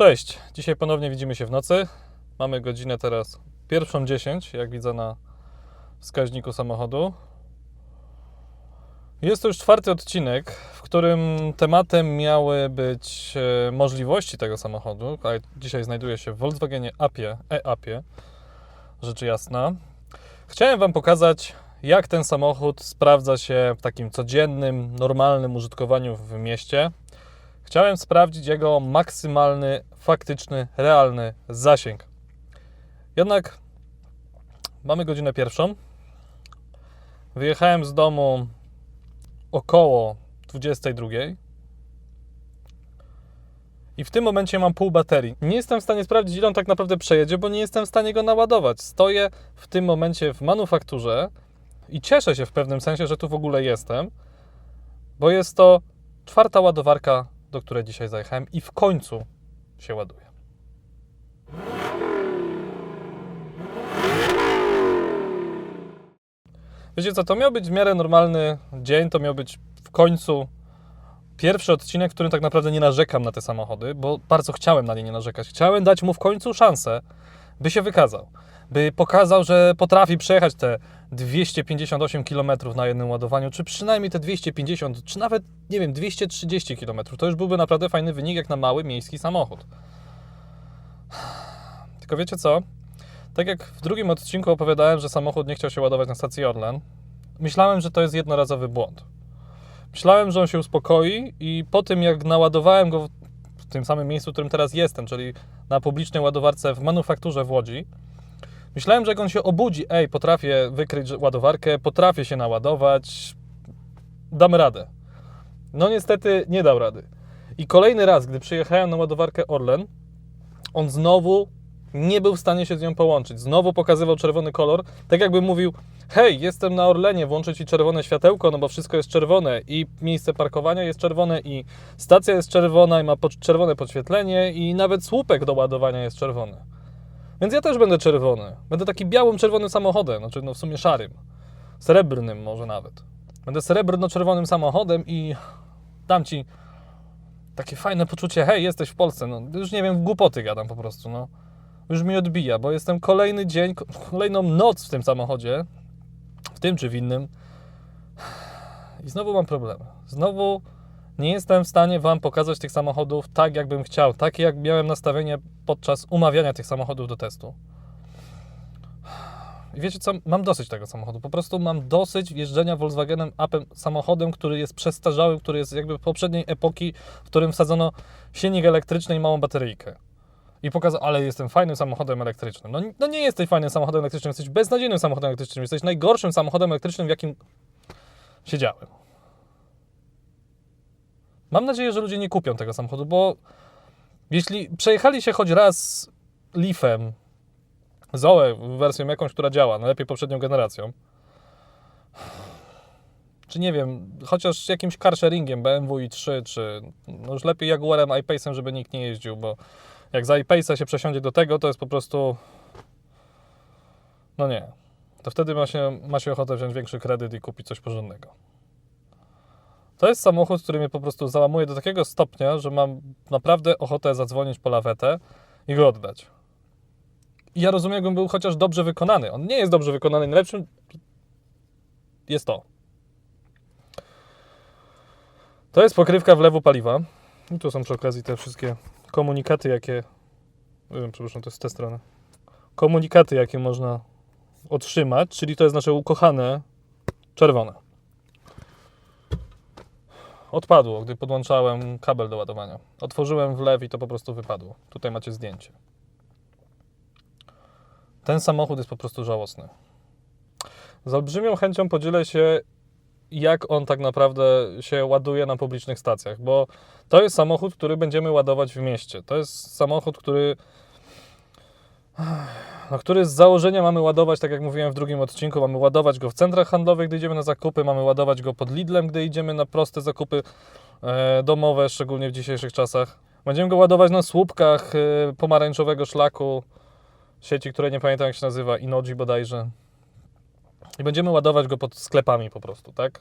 Cześć, dzisiaj ponownie widzimy się w nocy. Mamy godzinę teraz pierwszą 10, jak widzę na wskaźniku samochodu. Jest to już czwarty odcinek, w którym tematem miały być e, możliwości tego samochodu, dzisiaj znajduje się w Volkswagenie Apie, e-Apie, rzecz jasna. Chciałem Wam pokazać, jak ten samochód sprawdza się w takim codziennym, normalnym użytkowaniu w mieście. Chciałem sprawdzić jego maksymalny, faktyczny, realny zasięg. Jednak mamy godzinę pierwszą. Wyjechałem z domu około 22. I w tym momencie mam pół baterii. Nie jestem w stanie sprawdzić, ile on tak naprawdę przejedzie, bo nie jestem w stanie go naładować. Stoję w tym momencie w manufakturze i cieszę się w pewnym sensie, że tu w ogóle jestem, bo jest to czwarta ładowarka, do której dzisiaj zajechałem i w końcu się ładuje. Wiecie co, to miał być w miarę normalny dzień, to miał być w końcu pierwszy odcinek, w którym tak naprawdę nie narzekam na te samochody, bo bardzo chciałem na nie nie narzekać. Chciałem dać mu w końcu szansę, by się wykazał. By pokazał, że potrafi przejechać te 258 km na jednym ładowaniu, czy przynajmniej te 250, czy nawet, nie wiem, 230 km. To już byłby naprawdę fajny wynik, jak na mały miejski samochód. Tylko wiecie co? Tak jak w drugim odcinku opowiadałem, że samochód nie chciał się ładować na stacji Orlen, myślałem, że to jest jednorazowy błąd. Myślałem, że on się uspokoi i po tym jak naładowałem go w tym samym miejscu, w którym teraz jestem, czyli na publicznej ładowarce w manufakturze w Łodzi, myślałem, że jak on się obudzi, ej, potrafię wykryć ładowarkę, potrafię się naładować, dam radę. No niestety nie dał rady. I kolejny raz, gdy przyjechałem na ładowarkę Orlen, on znowu nie był w stanie się z nią połączyć. Znowu pokazywał czerwony kolor, tak jakby mówił: Hej, jestem na Orlenie, włączę ci czerwone światełko, no bo wszystko jest czerwone i miejsce parkowania jest czerwone, i stacja jest czerwona, i ma czerwone podświetlenie, i nawet słupek do ładowania jest czerwony. Więc ja też będę czerwony. Będę taki białym, czerwonym samochodem, znaczy no w sumie szarym, srebrnym może nawet. Będę srebrno-czerwonym samochodem i dam ci takie fajne poczucie, hej, jesteś w Polsce, no już nie wiem, głupoty gadam po prostu, no już mi odbija, bo jestem kolejny dzień, ko- kolejną noc w tym samochodzie, w tym czy w innym. I znowu mam problemy. Znowu nie jestem w stanie Wam pokazać tych samochodów tak, jakbym chciał, takie jak miałem nastawienie podczas umawiania tych samochodów do testu. I wiecie co? Mam dosyć tego samochodu. Po prostu mam dosyć jeżdżenia Volkswagenem Upem samochodem, który jest przestarzały, który jest jakby poprzedniej epoki, w którym wsadzono silnik elektryczny i małą bateryjkę i pokazał, ale jestem fajnym samochodem elektrycznym. No, no nie jesteś fajnym samochodem elektrycznym, jesteś beznadziejnym samochodem elektrycznym, jesteś najgorszym samochodem elektrycznym, w jakim siedziałem. Mam nadzieję, że ludzie nie kupią tego samochodu, bo jeśli przejechali się choć raz Leafem, Zoe, wersją jakąś, która działa, najlepiej poprzednią generacją, czy nie wiem, chociaż jakimś carsharingiem, BMW i3, czy no już lepiej Jaguarem I-Pace'em, żeby nikt nie jeździł, bo jak za iPace'a się przesiądzie do tego, to jest po prostu. No nie. To wtedy ma się, ma się ochotę wziąć większy kredyt i kupić coś porządnego. To jest samochód, który mnie po prostu załamuje do takiego stopnia, że mam naprawdę ochotę zadzwonić po lawetę i go oddać. I ja rozumiem, jakbym był chociaż dobrze wykonany. On nie jest dobrze wykonany. Najlepszym jest to. To jest pokrywka wlewu paliwa. I tu są przy okazji te wszystkie komunikaty, jakie. Yy, przepraszam, to jest z tej strony. Komunikaty, jakie można otrzymać, czyli to jest nasze ukochane czerwone. Odpadło, gdy podłączałem kabel do ładowania. Otworzyłem wlew i to po prostu wypadło. Tutaj macie zdjęcie. Ten samochód jest po prostu żałosny. Z olbrzymią chęcią podzielę się, jak on tak naprawdę się ładuje na publicznych stacjach, bo to jest samochód, który będziemy ładować w mieście. To jest samochód, który, no, który z założenia mamy ładować, tak jak mówiłem w drugim odcinku, mamy ładować go w centrach handlowych, gdy idziemy na zakupy, mamy ładować go pod Lidlem, gdy idziemy na proste zakupy e, domowe, szczególnie w dzisiejszych czasach. Będziemy go ładować na słupkach e, pomarańczowego szlaku, sieci, której nie pamiętam jak się nazywa, Inoji bodajże. I będziemy ładować go pod sklepami po prostu, tak?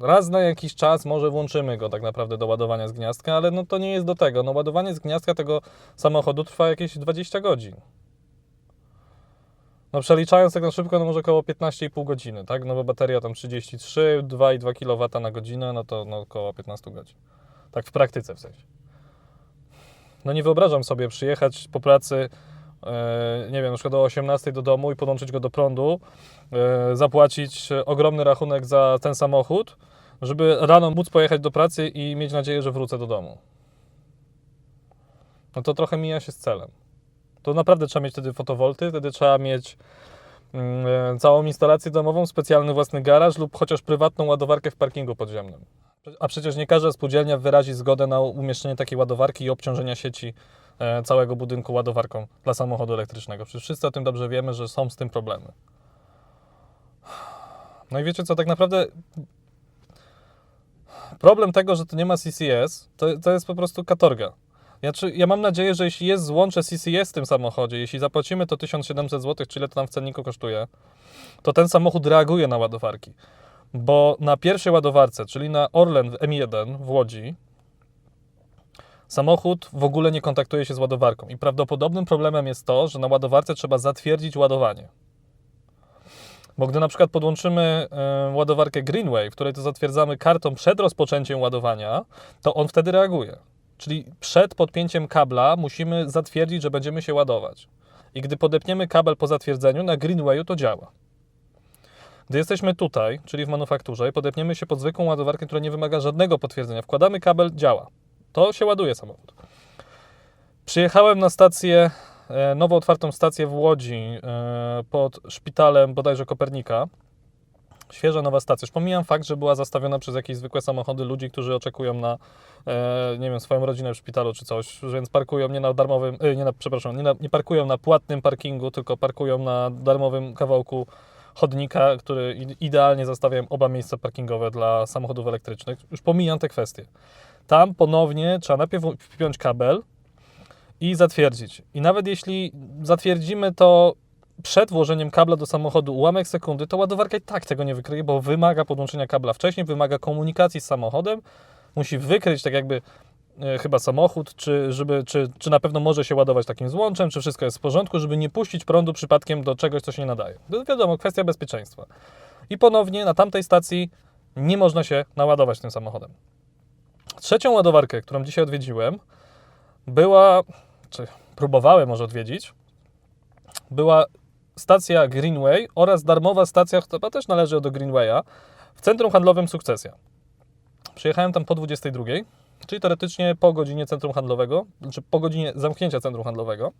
Raz na jakiś czas może włączymy go tak naprawdę do ładowania z gniazdka, ale no to nie jest do tego. No ładowanie z gniazdka tego samochodu trwa jakieś 20 godzin. No przeliczając tak na szybko, no może około 15,5 godziny, tak? No bo bateria tam 33, 2,2 kW na godzinę, no to no około 15 godzin. Tak w praktyce w sensie. No nie wyobrażam sobie przyjechać po pracy, e, nie wiem, na przykład o 18 do domu i podłączyć go do prądu, e, zapłacić ogromny rachunek za ten samochód, żeby rano móc pojechać do pracy i mieć nadzieję, że wrócę do domu. No to trochę mija się z celem. To naprawdę trzeba mieć wtedy fotowolty, wtedy trzeba mieć mm, e, całą instalację domową, specjalny własny garaż lub chociaż prywatną ładowarkę w parkingu podziemnym. A przecież nie każda spółdzielnia wyrazi zgodę na umieszczenie takiej ładowarki i obciążenia sieci e, całego budynku ładowarką dla samochodu elektrycznego. Przecież wszyscy o tym dobrze wiemy, że są z tym problemy. No i wiecie co, tak naprawdę problem tego, że tu nie ma CCS, to, to jest po prostu katorga. Ja, czy, ja mam nadzieję, że jeśli jest złącze CCS w tym samochodzie, jeśli zapłacimy to 1700 zł, czy ile to tam w cenniku kosztuje, to ten samochód reaguje na ładowarki. Bo na pierwszej ładowarce, czyli na Orlen w M1 w Łodzi, samochód w ogóle nie kontaktuje się z ładowarką. I prawdopodobnym problemem jest to, że na ładowarce trzeba zatwierdzić ładowanie. Bo gdy na przykład podłączymy e, ładowarkę Greenway, w której to zatwierdzamy kartą przed rozpoczęciem ładowania, to on wtedy reaguje. Czyli przed podpięciem kabla musimy zatwierdzić, że będziemy się ładować. I gdy podepniemy kabel po zatwierdzeniu, na Greenwayu to działa. Gdy jesteśmy tutaj, czyli w manufakturze, i podepniemy się pod zwykłą ładowarkę, która nie wymaga żadnego potwierdzenia, wkładamy kabel, działa. To się ładuje samochód. Przyjechałem na stację, e, nowo otwartą stację w Łodzi e, pod szpitalem bodajże Kopernika. Świeża nowa stacja. Już pomijam fakt, że była zastawiona przez jakieś zwykłe samochody ludzi, którzy oczekują na, e, nie wiem, swoją rodzinę w szpitalu czy coś, więc parkują nie na darmowym, e, nie na, przepraszam, nie, na, nie parkują na płatnym parkingu, tylko parkują na darmowym kawałku chodnika, który idealnie zastawiają oba miejsca parkingowe dla samochodów elektrycznych. Już pomijam te kwestie. Tam ponownie trzeba najpierw wpiąć kabel i zatwierdzić. I nawet jeśli zatwierdzimy to przed włożeniem kabla do samochodu ułamek sekundy, to ładowarka i tak tego nie wykryje, bo wymaga podłączenia kabla wcześniej, wymaga komunikacji z samochodem, musi wykryć tak jakby e, chyba samochód, czy, żeby, czy, czy na pewno może się ładować takim złączem, czy wszystko jest w porządku, żeby nie puścić prądu przypadkiem do czegoś, co się nie nadaje. To wiadomo, kwestia bezpieczeństwa. I ponownie na tamtej stacji nie można się naładować tym samochodem. Trzecią ładowarkę, którą dzisiaj odwiedziłem, była, czy próbowałem może odwiedzić, była stacja Greenway oraz darmowa stacja, która też należy do Greenwaya, w centrum handlowym Sukcesja. Przyjechałem tam po 22, czyli teoretycznie po godzinie centrum handlowego, znaczy po godzinie zamknięcia centrum handlowego,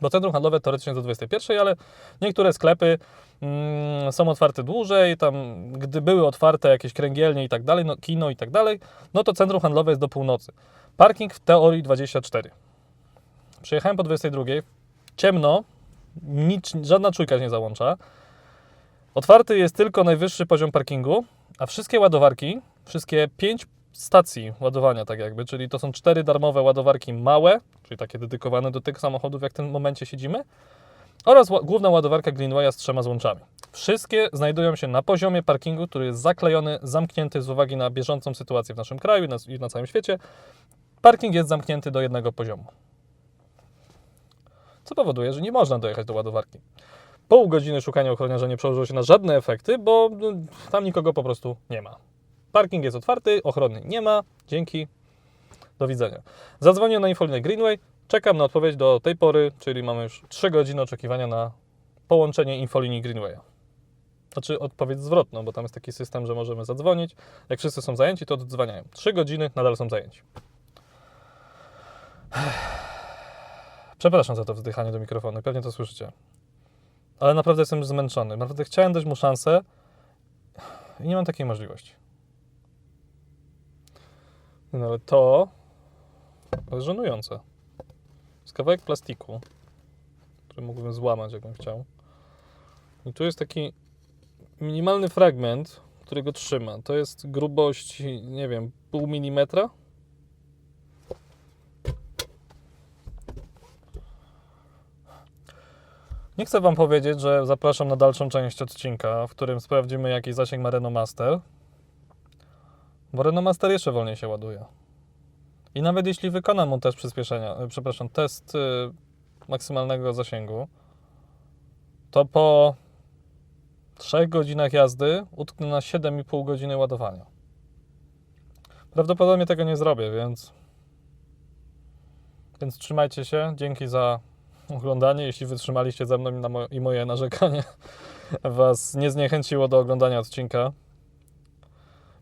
bo centrum handlowe teoretycznie do 21, ale niektóre sklepy mm, są otwarte dłużej, tam gdy były otwarte jakieś kręgielnie i tak dalej, no, kino i tak dalej, no to centrum handlowe jest do północy. Parking w teorii 24. Przyjechałem po 22, ciemno, nic, żadna czujka nie załącza. Otwarty jest tylko najwyższy poziom parkingu, a wszystkie ładowarki, wszystkie pięć stacji ładowania, tak jakby, czyli to są cztery darmowe ładowarki małe, czyli takie dedykowane do tych samochodów, jak w tym momencie siedzimy, oraz główna ładowarka Greenwaya z trzema złączami. Wszystkie znajdują się na poziomie parkingu, który jest zaklejony, zamknięty z uwagi na bieżącą sytuację w naszym kraju i na, i na całym świecie. Parking jest zamknięty do jednego poziomu. Co powoduje, że nie można dojechać do ładowarki. Pół godziny szukania ochroniarza nie przełożyło się na żadne efekty, bo no, tam nikogo po prostu nie ma. Parking jest otwarty, ochrony nie ma. Dzięki. Do widzenia. Zadzwonię na infolinię Greenway. Czekam na odpowiedź do tej pory, czyli mamy już 3 godziny oczekiwania na połączenie infolinii Greenwaya. Znaczy odpowiedź zwrotną, bo tam jest taki system, że możemy zadzwonić. Jak wszyscy są zajęci, to odzwaniają. 3 godziny, nadal są zajęci. Przepraszam za to wzdychanie do mikrofonu, pewnie to słyszycie. Ale naprawdę jestem już zmęczony. Naprawdę chciałem dać mu szansę i nie mam takiej możliwości. No ale to jest żenujące. jest kawałek plastiku, który mógłbym złamać, jakbym chciał. I tu jest taki minimalny fragment, który go trzyma. To jest grubość, nie wiem, pół milimetra. Nie chcę Wam powiedzieć, że zapraszam na dalszą część odcinka, w którym sprawdzimy, jaki zasięg ma Renault Master. Bo Renault Master jeszcze wolniej się ładuje. I nawet jeśli wykonam mu test przyspieszenia, e, przepraszam, test y, maksymalnego zasięgu, to po 3 godzinach jazdy utknę na 7,5 godziny ładowania. Prawdopodobnie tego nie zrobię, więc więc trzymajcie się. Dzięki za oglądanie. Jeśli wytrzymaliście ze mną i, moje narzekanie Was nie zniechęciło do oglądania odcinka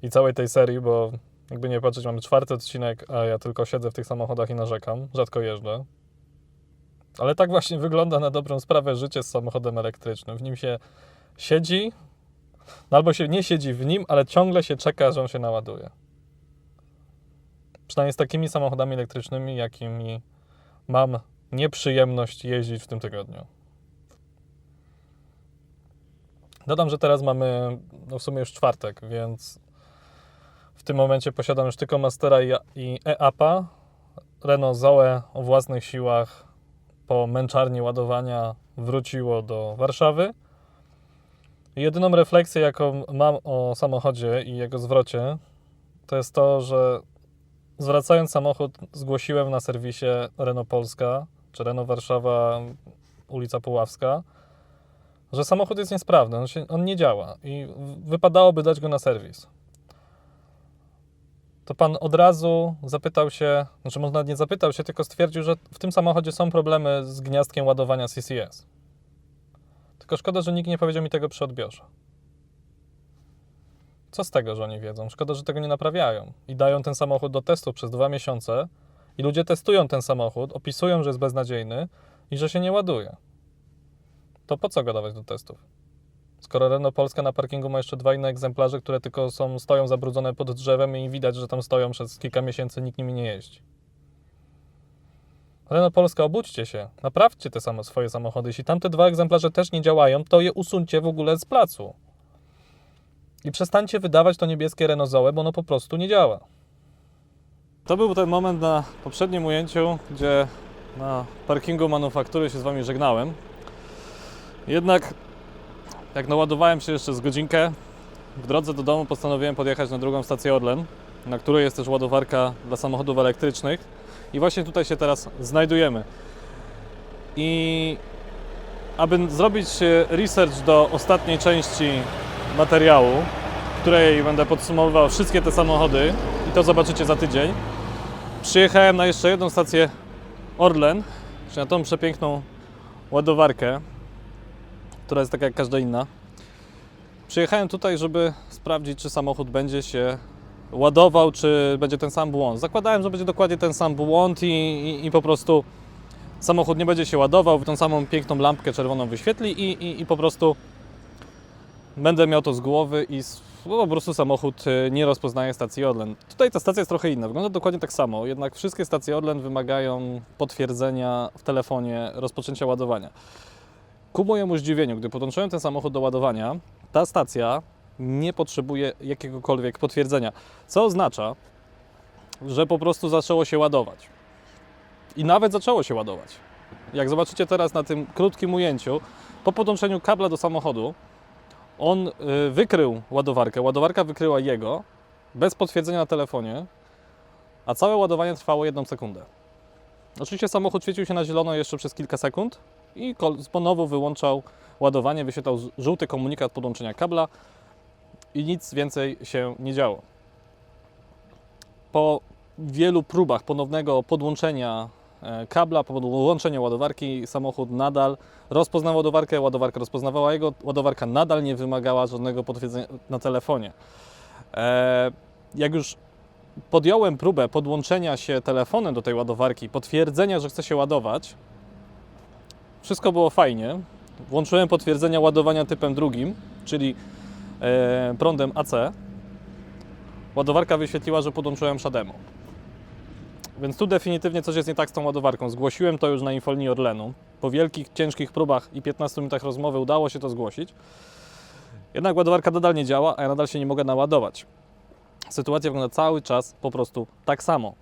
i całej tej serii, bo jakby nie patrzeć, mamy czwarty odcinek, a ja tylko siedzę w tych samochodach i narzekam. Rzadko jeżdżę. Ale tak właśnie wygląda na dobrą sprawę życie z samochodem elektrycznym. W nim się siedzi, no albo się nie siedzi w nim, ale ciągle się czeka, że on się naładuje. Przynajmniej z takimi samochodami elektrycznymi, jakimi mam nieprzyjemność jeździć w tym tygodniu. Dodam, że teraz mamy no w sumie już czwartek, więc w tym momencie posiadam już tylko Mastera i- e-Apa. Renault Zoe o własnych siłach po męczarni ładowania wróciło do Warszawy. Jedyną refleksję, jaką mam o samochodzie i jego zwrocie, to jest to, że zwracając samochód, zgłosiłem na serwisie Renault Polska Renault Warszawa, ulica Puławska, że samochód jest niesprawny, on, się, on nie działa i wypadałoby dać go na serwis. To pan od razu zapytał się, znaczy można nie zapytał się, tylko stwierdził, że w tym samochodzie są problemy z gniazdkiem ładowania CCS. Tylko szkoda, że nikt nie powiedział mi tego przy odbiorze. Co z tego, że oni wiedzą? Szkoda, że tego nie naprawiają i dają ten samochód do testu przez dwa miesiące i ludzie testują ten samochód, opisują, że jest beznadziejny i że się nie ładuje. To po co go dawać do testów? Skoro Renault Polska na parkingu ma jeszcze dwa inne egzemplarze, które tylko są, stoją zabrudzone pod drzewem i widać, że tam stoją przez kilka miesięcy, nikt nimi nie jeździ. Renault Polska, obudźcie się, naprawcie te samo, swoje samochody. Jeśli tamte dwa egzemplarze też nie działają, to je usuńcie w ogóle z placu. I przestańcie wydawać to niebieskie Renault Zoe, bo ono po prostu nie działa. To był ten moment na poprzednim ujęciu, gdzie na parkingu manufaktury się z Wami żegnałem. Jednak jak naładowałem się jeszcze z godzinkę, w drodze do domu postanowiłem podjechać na drugą stację Orlen, na której jest też ładowarka dla samochodów elektrycznych. I właśnie tutaj się teraz znajdujemy. I aby zrobić research do ostatniej części materiału, w której będę podsumowywał wszystkie te samochody i to zobaczycie za tydzień, przyjechałem na jeszcze jedną stację Orlen, czyli na tą przepiękną ładowarkę, która jest taka jak każda inna. Przyjechałem tutaj, żeby sprawdzić, czy samochód będzie się ładował, czy będzie ten sam błąd. Zakładałem, że będzie dokładnie ten sam błąd i, i, i po prostu samochód nie będzie się ładował, tą samą piękną lampkę czerwoną wyświetli i, i, i po prostu będę miał to z głowy i no, po prostu samochód y, nie rozpoznaje stacji Orlen. Tutaj ta stacja jest trochę inna, wygląda dokładnie tak samo, jednak wszystkie stacje Orlen wymagają potwierdzenia w telefonie rozpoczęcia ładowania. Ku mojemu zdziwieniu, gdy podłączyłem ten samochód do ładowania, ta stacja nie potrzebuje jakiegokolwiek potwierdzenia, co oznacza, że po prostu zaczęło się ładować. I nawet zaczęło się ładować. Jak zobaczycie teraz na tym krótkim ujęciu, po podłączeniu kabla do samochodu, on y, wykrył ładowarkę, ładowarka wykryła jego bez potwierdzenia na telefonie, a całe ładowanie trwało jedną sekundę. Oczywiście samochód świecił się na zielono jeszcze przez kilka sekund i ponownie wyłączał ładowanie, wyświetlał żółty komunikat podłączenia kabla i nic więcej się nie działo. Po wielu próbach ponownego podłączenia kabla, po podłączeniu ładowarki, samochód nadal rozpoznał ładowarkę, ładowarka rozpoznawała jego, ładowarka nadal nie wymagała żadnego potwierdzenia na telefonie. E, jak już podjąłem próbę podłączenia się telefonem do tej ładowarki, potwierdzenia, że chce się ładować, wszystko było fajnie. Włączyłem potwierdzenia ładowania typem drugim, czyli e, prądem AC. Ładowarka wyświetliła, że podłączyłem Shademo. Więc tu definitywnie coś jest nie tak z tą ładowarką. Zgłosiłem to już na infolinii Orlenu. Po wielkich, ciężkich próbach i 15 minutach rozmowy udało się to zgłosić. Jednak ładowarka nadal nie działa, a ja nadal się nie mogę naładować. Sytuacja wygląda cały czas po prostu tak samo.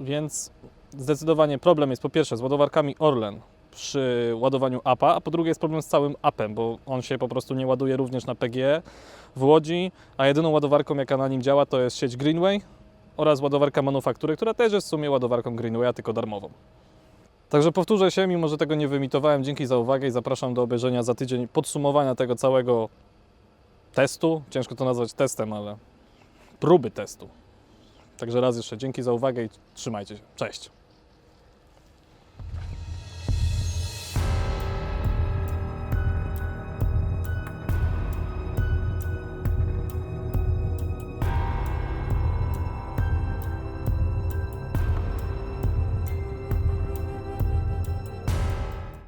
Więc zdecydowanie problem jest po pierwsze z ładowarkami Orlen, przy ładowaniu APA, a po drugie jest problem z całym APem, bo on się po prostu nie ładuje również na PGE w Łodzi, a jedyną ładowarką, jaka na nim działa, to jest sieć Greenway oraz ładowarka manufaktury, która też jest w sumie ładowarką Greenwaya, tylko darmową. Także powtórzę się, mimo że tego nie wyemitowałem, dzięki za uwagę i zapraszam do obejrzenia za tydzień podsumowania tego całego testu. Ciężko to nazwać testem, ale próby testu. Także raz jeszcze dzięki za uwagę i trzymajcie się. Cześć.